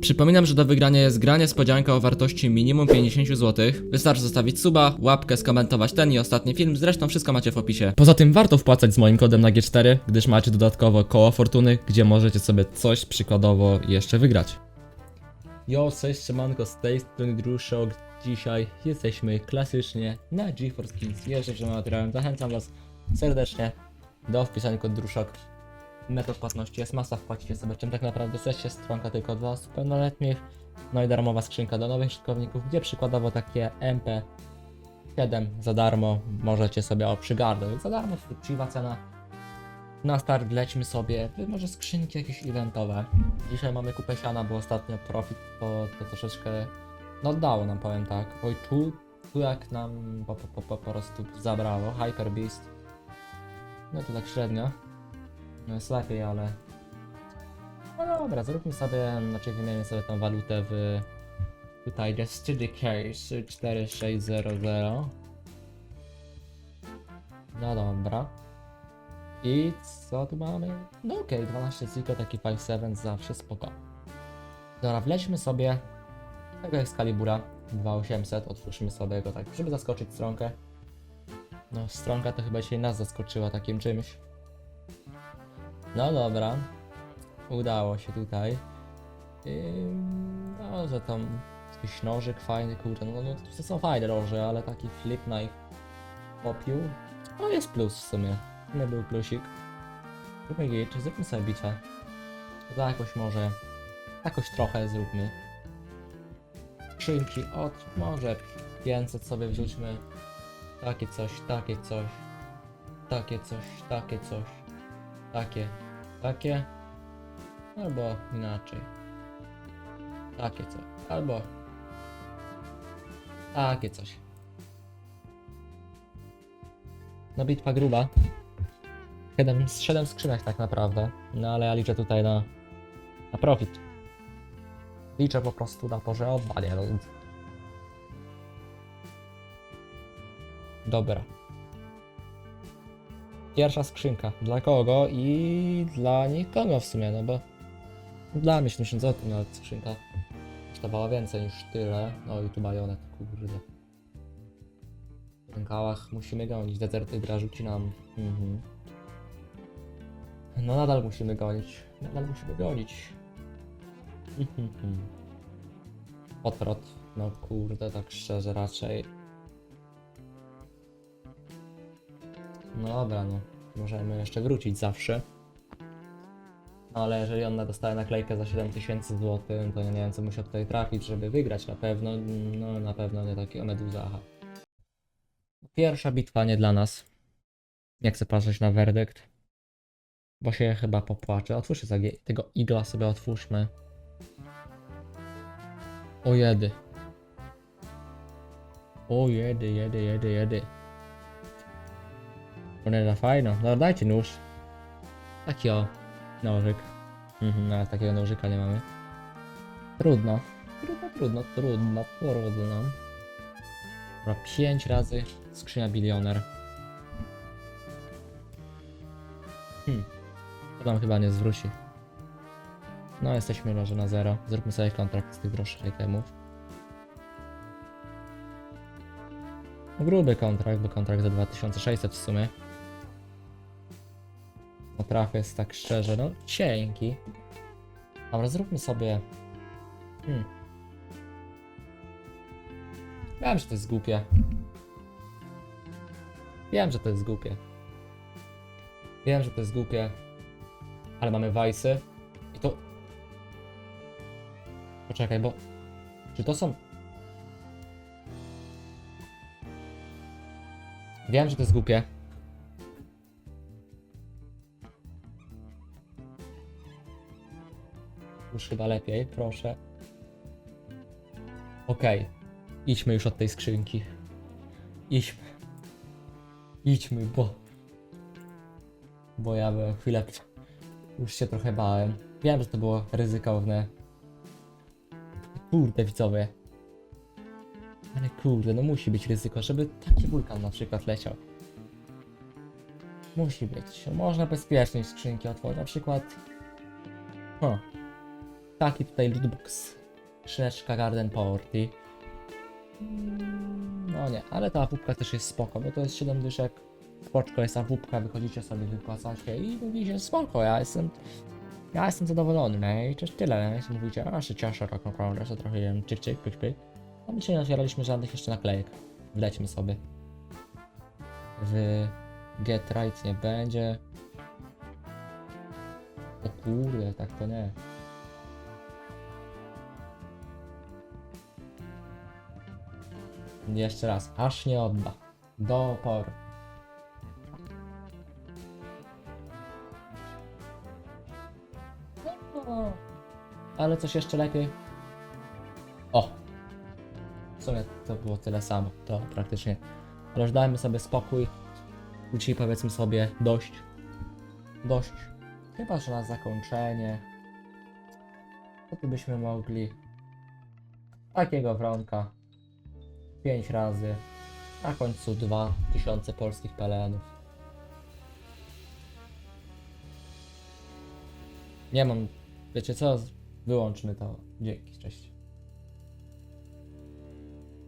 Przypominam, że do wygrania jest gra niespodzianka o wartości minimum 50 zł. Wystarczy zostawić suba, łapkę, skomentować ten i ostatni film, zresztą wszystko macie w opisie. Poza tym warto wpłacać z moim kodem na G4, gdyż macie dodatkowo koło fortuny, gdzie możecie sobie coś przykładowo jeszcze wygrać. Yo, cześć, siemanko, z tej strony Druszok. Dzisiaj jesteśmy klasycznie na GeForce Kings. Wierzę, że materiałem. Zachęcam Was serdecznie do wpisania kod Druszok. Metod płatności jest masa, wpłacicie sobie czym tak naprawdę chcecie, stronka tylko dla osób pełnoletnich. No i darmowa skrzynka do nowych użytkowników, gdzie przykładowo takie MP7 za darmo możecie sobie o przygarnąć. Za darmo, uczciwa cena. Na start lećmy sobie, może skrzynki jakieś eventowe. Dzisiaj mamy kupę siana, bo ostatnio profit to, to troszeczkę no dało nam, powiem tak. Oj, tu, tu jak nam po, po, po, po prostu zabrało. Hyper Beast. No to tak średnio. No jest lepiej, ale... No dobra, zróbmy sobie, znaczy wymienię sobie tą walutę w... Tutaj Destiny Case 4600. No dobra. I co tu mamy? No okej, 12 ziko, taki 5-7, zawsze spoko. Dobra, wlećmy sobie tego Excalibura 2800, otwórzmy sobie go tak, żeby zaskoczyć stronkę. No, stronka to chyba dzisiaj nas zaskoczyła takim czymś. No dobra, udało się tutaj. Ym, no, że tam jakiś nożyk fajny, kurde, no, no to są fajne noże, ale taki flip knife popiół, no jest plus w sumie. Nie był plusik. Zróbmy git, zróbmy sobie bitwę. Za jakoś może, jakoś trochę zróbmy. Skrzynki od może 500 sobie wrzućmy. Takie coś, takie coś. Takie coś, takie coś. Takie, takie. Albo inaczej. Takie coś. Albo takie coś. No bitwa gruba. 7, 7 skrzynek tak naprawdę. No ale ja liczę tutaj na, na profit. Liczę po prostu na to, że odwalię. Dobra. Pierwsza skrzynka. Dla kogo? I dla nikogo w sumie, no bo dla mnie 70 zł nawet skrzynka kosztowała więcej niż tyle. No i tu bajonet, kurde. W rękałach musimy gonić, dezerty gra rzuci nam. Mhm. No nadal musimy gonić, nadal musimy gonić. Odwrot, no kurde, tak szczerze raczej. No dobra, no. Możemy jeszcze wrócić zawsze. No ale jeżeli ona dostaje naklejkę za 7000 zł, to nie wiem co musi tutaj trafić, żeby wygrać na pewno. No na pewno nie takiego meduzaha. Pierwsza bitwa nie dla nas. Nie chcę patrzeć na werdykt. Bo się chyba popłaczę. Otwórzcie sobie tego igla sobie otwórzmy. O jedy. O jedy, jedy, jedy, jedy. Moneta fajna. No dajcie nóż. Taki o. Nożyk. Mhm, no, ale takiego nożyka nie mamy. Trudno. Trudno, trudno, trudno, trudno. Dobra, 5 razy skrzynia bilioner. Hmm. To tam chyba nie zwróci. No, jesteśmy może na zero. Zróbmy sobie kontrakt z tych droższych itemów. Gruby kontrakt, bo kontrakt za 2600 w sumie. Traf jest tak szczerze, no cienki. Dobra, zróbmy sobie... Hmm. Wiem, że to jest głupie. Wiem, że to jest głupie. Wiem, że to jest głupie. Ale mamy wajsy. I to... Poczekaj, bo... Czy to są... Wiem, że to jest głupie. Już chyba lepiej, proszę. Okej. Idźmy już od tej skrzynki. Idźmy. Idźmy, bo... Bo ja byłem chwilę... Już się trochę bałem. Wiem, że to było ryzykowne. Kurde, widzowie. Ale kurde, no musi być ryzyko, żeby taki wulkan na przykład leciał. Musi być. Można bezpiecznie skrzynki otworzyć. Na przykład... O. Taki tutaj lootbox. Skrzyneczka Garden Party. Mm, No nie, ale ta awupka też jest spoko, bo to jest 7 dyszek. Spoczko jest awupka, wychodzicie sobie, wypłacacie i mówicie spoko, ja jestem... Ja jestem zadowolony, nie? I też tyle, nie? I mówicie, a się cieszę tak naprawdę, że trochę jem czyk, czyk, pyk, pyk. A my się nie otwieraliśmy żadnych jeszcze naklejek. Wlećmy sobie. W Get Right nie będzie. O kurde, tak to nie. Jeszcze raz, aż nie odda. Do oporu. Ale coś jeszcze lepiej. O! W sumie to było tyle samo, to praktycznie. Ale już dajmy sobie spokój. Dzisiaj powiedzmy sobie dość. Dość. Chyba, że na zakończenie. Tu byśmy mogli? Takiego wronka. 5 razy. Na końcu 2000 polskich pelenów. Nie mam. Wiecie co? Wyłączmy to. Dzięki, cześć.